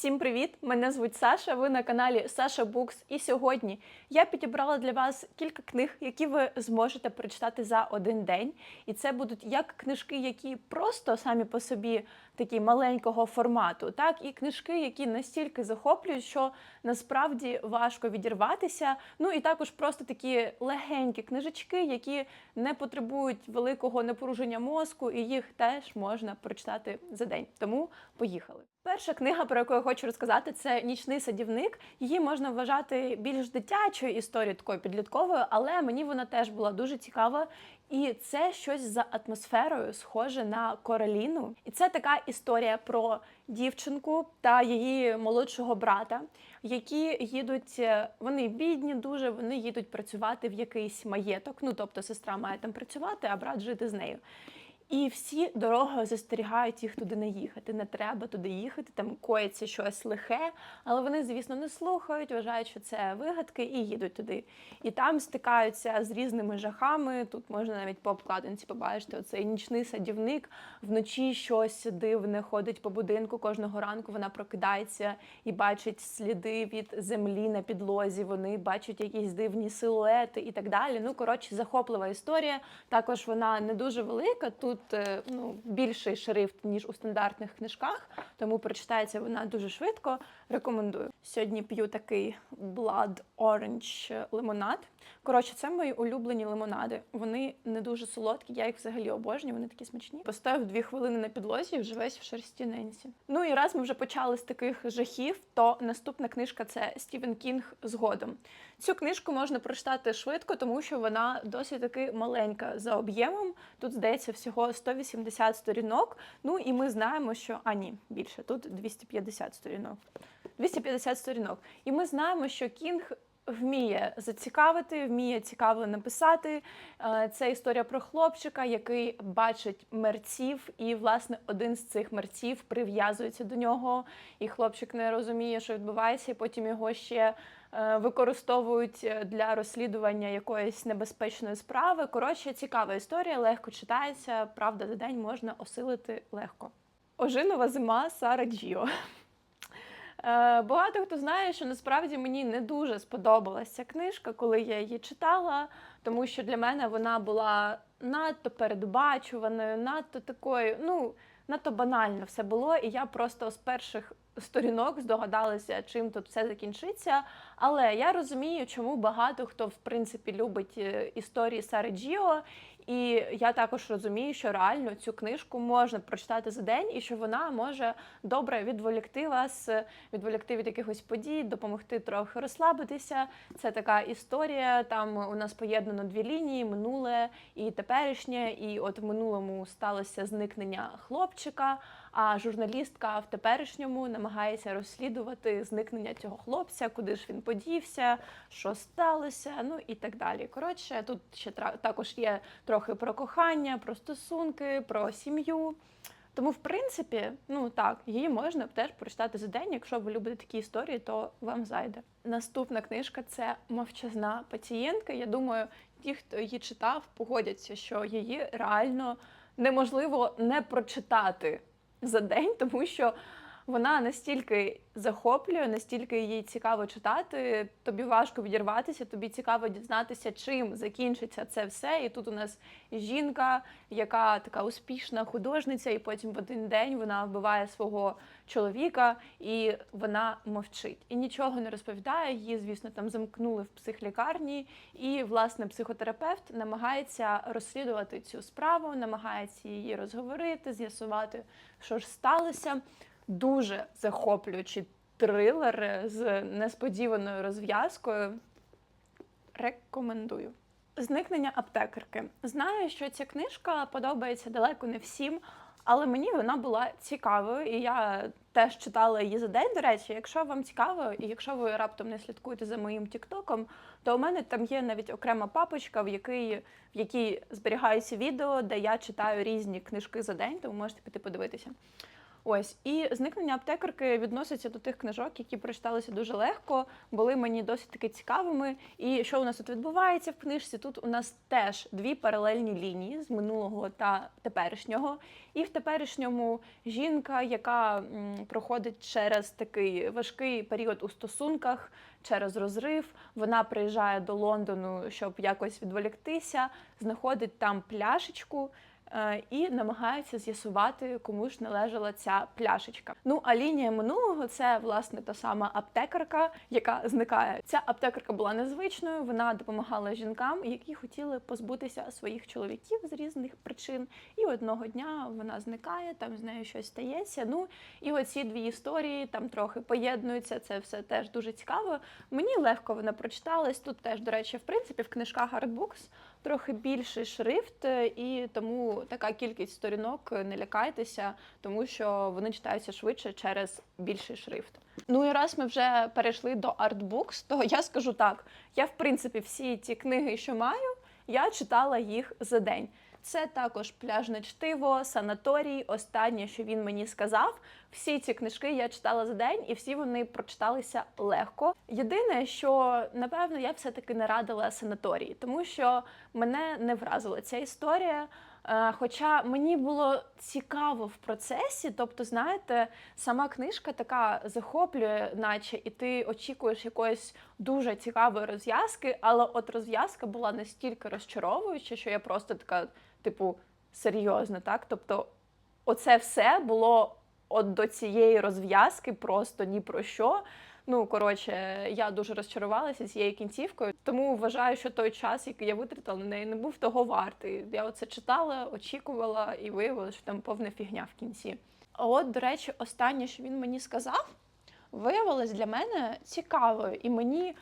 Всім привіт! Мене звуть Саша. Ви на каналі Саша Букс. І сьогодні я підібрала для вас кілька книг, які ви зможете прочитати за один день. І це будуть як книжки, які просто самі по собі такі маленького формату, так і книжки, які настільки захоплюють, що насправді важко відірватися. Ну і також просто такі легенькі книжечки, які не потребують великого напруження мозку, і їх теж можна прочитати за день. Тому поїхали. Перша книга, про яку я хочу розказати, це Нічний садівник. Її можна вважати більш дитячою історією, такою підлітковою, але мені вона теж була дуже цікава. І це щось за атмосферою, схоже на Короліну. І це така історія про дівчинку та її молодшого брата, які їдуть, е, вони бідні дуже, вони їдуть працювати в якийсь маєток. Ну тобто сестра має там працювати, а брат жити з нею. І всі дороги застерігають їх туди не їхати. Не треба туди їхати, там коїться щось лихе, але вони, звісно, не слухають, вважають, що це вигадки, і їдуть туди. І там стикаються з різними жахами. Тут можна навіть по обкладинці побачити оцей нічний садівник. Вночі щось дивне ходить по будинку. Кожного ранку вона прокидається і бачить сліди від землі на підлозі. Вони бачать якісь дивні силуети і так далі. Ну коротше, захоплива історія. Також вона не дуже велика. Тут е, ну, більший шрифт, ніж у стандартних книжках, тому прочитається вона дуже швидко. Рекомендую. Сьогодні п'ю такий Blood Orange лимонад. Коротше, це мої улюблені лимонади. Вони не дуже солодкі, я їх взагалі обожнюю, вони такі смачні. Поставив дві хвилини на підлозі і вже весь в шерсті Ненсі. Ну і раз ми вже почали з таких жахів, то наступна книжка це Стівен Кінг згодом. Цю книжку можна прочитати швидко, тому що вона досить таки маленька за об'ємом. Тут здається всього 180 сторінок. Ну і ми знаємо, що а ні, більше тут 250 сторінок. 250 сторінок. І ми знаємо, що Кінг вміє зацікавити, вміє цікаво написати. Е, Це історія про хлопчика, який бачить мерців, і власне один з цих мерців прив'язується до нього, і хлопчик не розуміє, що відбувається, і потім його ще. е, Використовують для розслідування якоїсь небезпечної справи. Коротше, цікава історія, легко читається. Правда, за день можна осилити легко. Ожинова зима Сара Джіо. Е, Багато хто знає, що насправді мені не дуже сподобалася книжка, коли я її читала, тому що для мене вона була надто передбачуваною, надто такою, ну, надто банально все було, і я просто з перших сторінок здогадалася, чим тут все закінчиться. Але я розумію, чому багато хто в принципі любить е, історії Сари Джіо. І я також розумію, що реально цю книжку можна прочитати за день, і що вона може добре відволікти вас, відволікти від якихось подій, допомогти трохи розслабитися. Це така історія. Там у нас поєднано дві лінії: минуле і теперішнє. І от в минулому сталося зникнення хлопчика. А журналістка в теперішньому намагається розслідувати зникнення цього хлопця, куди ж він подівся, що сталося, ну і так далі. Коротше, тут ще також є трохи про кохання, про стосунки, про сім'ю. Тому, в принципі, ну так, її можна теж прочитати за день. Якщо ви любите такі історії, то вам зайде. Наступна книжка це мовчазна пацієнтка. Я думаю, ті, хто її читав, погодяться, що її реально неможливо не прочитати за день, тому що вона настільки захоплює, настільки їй цікаво читати. Тобі важко відірватися, тобі цікаво дізнатися, чим закінчиться це все. І тут у нас жінка, яка така успішна художниця, і потім в один день вона вбиває свого чоловіка, і вона мовчить і нічого не розповідає. Її, звісно, там замкнули в психлікарні, і власне психотерапевт намагається розслідувати цю справу, намагається її розговорити, з'ясувати, що ж сталося. Дуже захоплюючий трилер з несподіваною розв'язкою. Рекомендую. Зникнення аптекарки. Знаю, що ця книжка подобається далеко не всім, але мені вона була цікавою, і я теж читала її за день. До речі, якщо вам цікаво, і якщо ви раптом не слідкуєте за моїм тіктоком, то у мене там є навіть окрема папочка, в якій, в якій зберігаються відео, де я читаю різні книжки за день, тому можете піти подивитися. Ось і зникнення аптекарки відноситься до тих книжок, які прочиталися дуже легко, були мені досить таки цікавими. І що у нас тут відбувається в книжці? Тут у нас теж дві паралельні лінії з минулого та теперішнього. І в теперішньому жінка, яка проходить через такий важкий період у стосунках, через розрив, вона приїжджає до Лондону, щоб якось відволіктися, знаходить там пляшечку. Е, І намагається з'ясувати, кому ж належала ця пляшечка. Ну а лінія минулого це власне та сама аптекарка, яка зникає. Ця аптекарка була незвичною. Вона допомагала жінкам, які хотіли позбутися своїх чоловіків з різних причин. І одного дня вона зникає, там з нею щось стається. Ну і оці дві історії там трохи поєднуються. Це все теж дуже цікаво. Мені легко вона прочиталась. Тут теж, до речі, в принципі, в книжках Artbooks трохи більший шрифт, е, і тому така кількість сторінок е, не лякайтеся, тому що вони читаються швидше через більший шрифт. Ну і раз ми вже перейшли до артбукс, то я скажу так: я, в принципі, всі ті книги, що маю, я читала їх за день. Це також пляжне чтиво, санаторій. Останнє, що він мені сказав. Всі ці книжки я читала за день, і всі вони прочиталися легко. Єдине, що напевно я все-таки не радила санаторії, тому що мене не вразила ця історія. Е, Хоча мені було цікаво в процесі, тобто, знаєте, сама книжка така захоплює, наче і ти очікуєш якоїсь дуже цікавої розв'язки, але от розв'язка була настільки розчаровуюча, що я просто така, типу, серйозно, так? Тобто, оце все було от до цієї розв'язки просто ні про що. Ну, коротше, я дуже розчарувалася цією кінцівкою, тому вважаю, що той час, який я витратила на неї, не був того вартий. Я оце читала, очікувала і виявилося, що там повна фігня в кінці. А от, до речі, останнє, що він мені сказав, виявилось для мене цікавою, і мені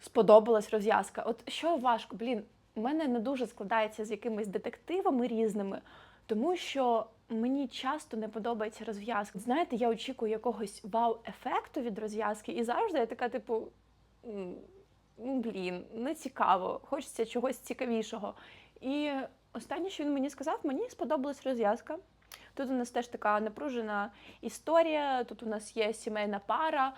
сподобалась розв'язка. От що важко, блін, у мене не дуже складається з якимись детективами різними, тому що мені часто не подобається розв'язка. Знаєте, я очікую якогось вау-ефекту від розв'язки, і завжди я така, типу, ну блін, не цікаво, хочеться чогось цікавішого. І останнє, що він мені сказав, мені сподобалась розв'язка. Тут у нас теж така напружена історія. Тут у нас є сімейна пара,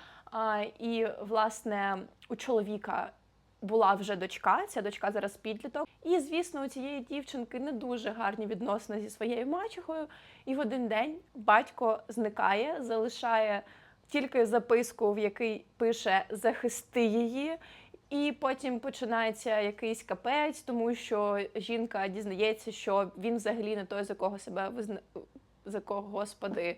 і власне у чоловіка була вже дочка. Ця дочка зараз підліток. І звісно, у цієї дівчинки не дуже гарні відносини зі своєю мачехою. І в один день батько зникає, залишає тільки записку, в якій пише захисти її. І потім починається якийсь капець, тому що жінка дізнається, що він взагалі не той, за кого себе визна... за кого, господи,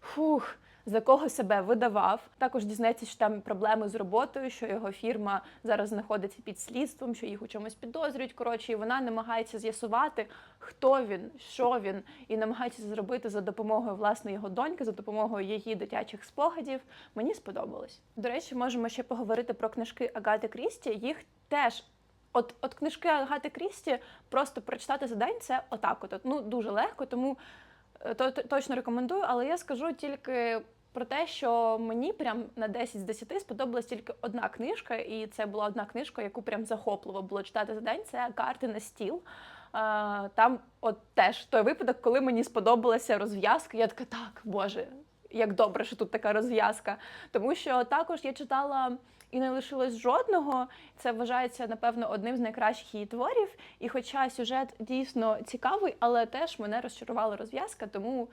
фух, за кого себе видавав. Також дізнається, що там проблеми з роботою, що його фірма зараз знаходиться під слідством, що їх у чомусь підозрюють. Коротше, і вона намагається з'ясувати, хто він, що він, і намагається зробити за допомогою власне його доньки, за допомогою її дитячих спогадів. Мені сподобалось. До речі, можемо ще поговорити про книжки Агати Крісті. Їх теж. От, от книжки Агати Крісті просто прочитати за день це отак. От, ну дуже легко, тому то, то- точно рекомендую. Але я скажу тільки про те, що мені прям на 10 з 10 сподобалась тільки одна книжка, і це була одна книжка, яку прям захопливо було читати за день. Це карти на стіл. Там от теж той випадок, коли мені сподобалася розв'язка. Я така, так, боже, як добре, що тут така розв'язка. Тому що також я читала і не лишилось жодного. Це вважається, напевно, одним з найкращих її творів. І хоча сюжет дійсно цікавий, але теж мене розчарувала розв'язка, тому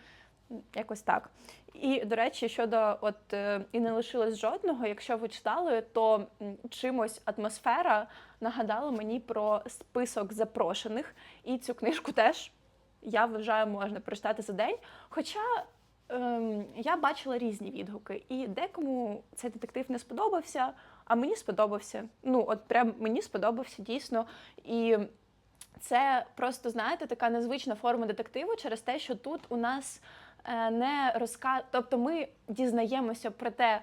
якось так. І, до речі, щодо от е, і не лишилось жодного, якщо ви читали, то чимось атмосфера нагадала мені про список запрошених. І цю книжку теж я вважаю, можна прочитати за день. Хоча ем, я бачила різні відгуки, і декому цей детектив не сподобався, а мені сподобався. Ну, от прям мені сподобався дійсно. І це просто, знаєте, така незвична форма детективу через те, що тут у нас е, не розказ... Тобто ми дізнаємося про те,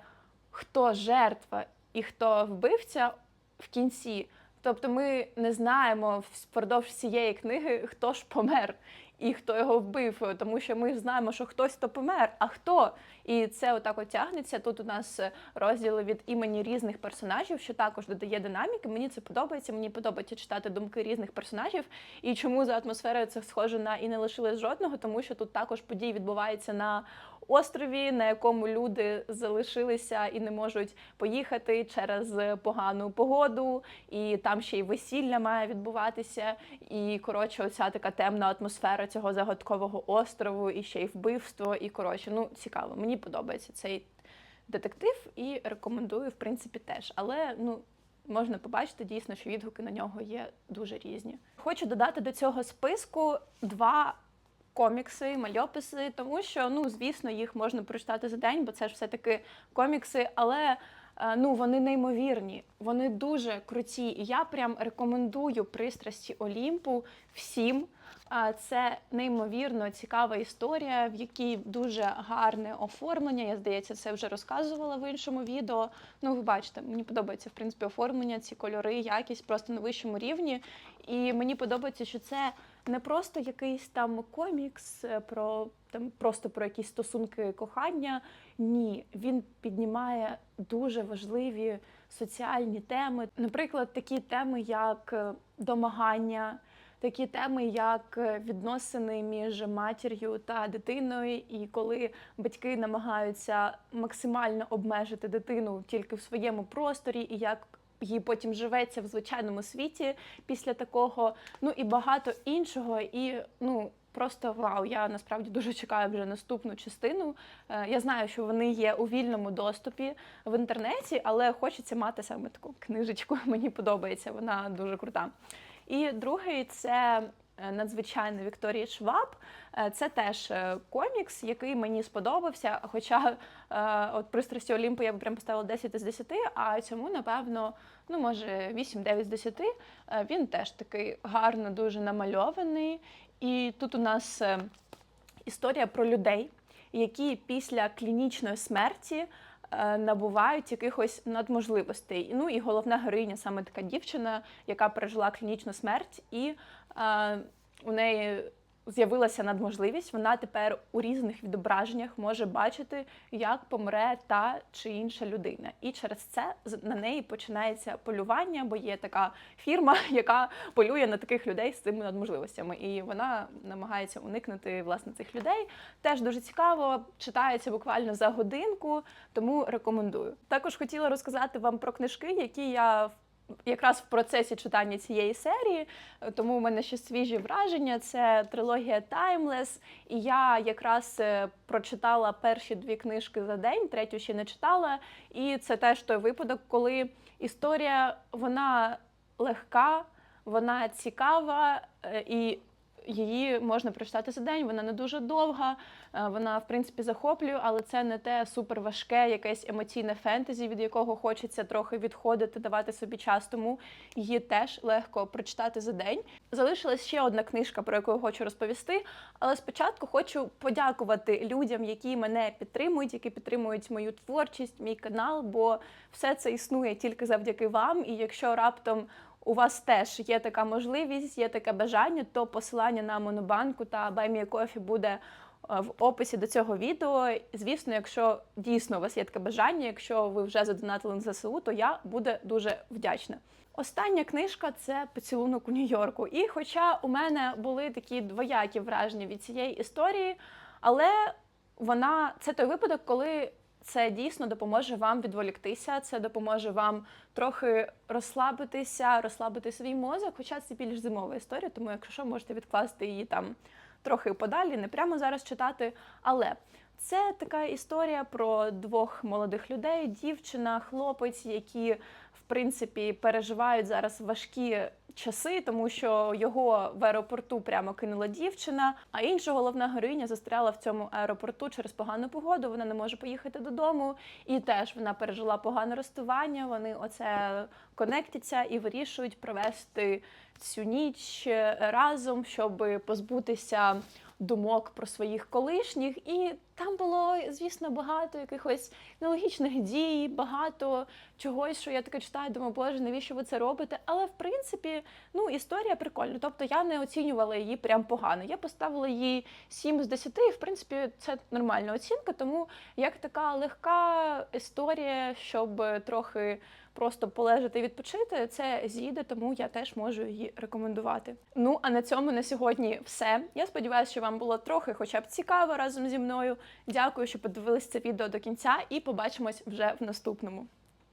хто жертва і хто вбивця в кінці. Тобто ми не знаємо впродовж цієї книги, хто ж помер і хто його вбив, тому що ми знаємо, що хтось то помер, а хто? І це отак от тягнеться. Тут у нас розділи від імені різних персонажів, що також додає динаміки. Мені це подобається. Мені подобається читати думки різних персонажів. І чому за атмосферою це схоже на і не лишилось жодного, тому що тут також події відбуваються на острові, на якому люди залишилися і не можуть поїхати через погану погоду, і там ще й весілля має відбуватися. І коротше, оця така темна атмосфера цього загадкового острову, і ще й вбивство. І коротше, ну цікаво. Мені подобається цей детектив і рекомендую, в принципі, теж. Але ну. Можна побачити дійсно, що відгуки на нього є дуже різні. Хочу додати до цього списку два комікси, мальописи, тому що, ну, звісно, їх можна прочитати за день, бо це ж все-таки комікси, але е, ну, вони неймовірні, вони дуже круті. І я прям рекомендую пристрасті Олімпу всім. Це неймовірно цікава історія, в якій дуже гарне оформлення. Я здається, це вже розказувала в іншому відео. Ну, ви бачите, мені подобається в принципі оформлення, ці кольори, якість просто на вищому рівні. І мені подобається, що це не просто якийсь там комікс е, про там просто про якісь стосунки кохання. Ні, він піднімає дуже важливі соціальні теми. Наприклад, такі теми, як е, домагання. Такі теми, як е, відносини між матір'ю та дитиною, і коли батьки намагаються максимально обмежити дитину тільки в своєму просторі, і як їй потім живеться в звичайному світі після такого, ну і багато іншого. І ну просто вау, я насправді дуже чекаю вже наступну частину. Е, Я знаю, що вони є у вільному доступі в інтернеті, але хочеться мати саме таку книжечку. Мені подобається, вона дуже крута. І другий це надзвичайно Вікторії Шваб. Е, Це теж е, комікс, який мені сподобався. Хоча е, от пристрасті Олімпу я б прям поставила 10 із 10, а цьому, напевно, ну може 8-9 з 10. Е, Він теж такий гарно, дуже намальований. І тут у нас е, історія про людей, які після клінічної смерті е, набувають якихось надможливостей. Ну і головна героїня саме така дівчина, яка пережила клінічну смерть, і е, у неї з'явилася надможливість. Вона тепер у різних відображеннях може бачити, як помре та чи інша людина. І через це на неї починається полювання, бо є така фірма, яка полює на таких людей з цими надможливостями. І вона намагається уникнути власне цих людей. Теж дуже цікаво, читається буквально за годинку, тому рекомендую. Також хотіла розказати вам про книжки, які я в- якраз в процесі читання цієї серії, е, тому у мене ще свіжі враження. Це трилогія Timeless. І я якраз е, прочитала перші дві книжки за день, третю ще не читала. І це теж той випадок, коли історія вона легка, вона цікава е, і. Її можна прочитати за день, вона не дуже довга, е, вона в принципі захоплює, але це не те суперважке, якесь емоційне фентезі, від якого хочеться трохи відходити, давати собі час. Тому її теж легко прочитати за день. Залишилась ще одна книжка, про яку я хочу розповісти. Але спочатку хочу подякувати людям, які мене підтримують, які підтримують мою творчість, мій канал, бо все це існує тільки завдяки вам. І якщо раптом у вас теж є така можливість, є таке бажання, то посилання на Монобанку та Кофі буде е, в описі до цього відео. Звісно, якщо дійсно у вас є таке бажання, якщо ви вже задонатили на ЗСУ, то я буду дуже вдячна. Остання книжка це поцілунок у Нью-Йорку. І хоча у мене були такі двоякі враження від цієї історії, але вона це той випадок, коли це дійсно допоможе вам відволіктися, це допоможе вам трохи розслабитися, розслабити свій мозок. Хоча це більш зимова історія, тому якщо що, можете відкласти її там трохи подалі, не прямо зараз читати. Але це така історія про двох молодих людей: дівчина, хлопець, які в принципі переживають зараз важкі часи, тому що його в аеропорту прямо кинула дівчина. А інша головна героїня застряла в цьому аеропорту через погану погоду. Вона не може поїхати додому, і теж вона пережила погане розставання. Вони оце конектяться і вирішують провести цю ніч разом, щоб позбутися думок про своїх колишніх. І там було, звісно, багато якихось нелогічних дій, багато чогось, що я таке читаю, думаю, боже, навіщо ви це робите? Але в принципі, ну історія прикольна. Тобто я не оцінювала її прям погано. Я поставила її 7 з 10, і в принципі це нормальна оцінка. Тому як така легка історія, щоб трохи просто полежати і відпочити, це з'їде, тому я теж можу її рекомендувати. Ну а на цьому на сьогодні все. Я сподіваюся, що вам було трохи, хоча б цікаво разом зі мною. Дякую, що подивилися це відео до кінця, і побачимось вже в наступному.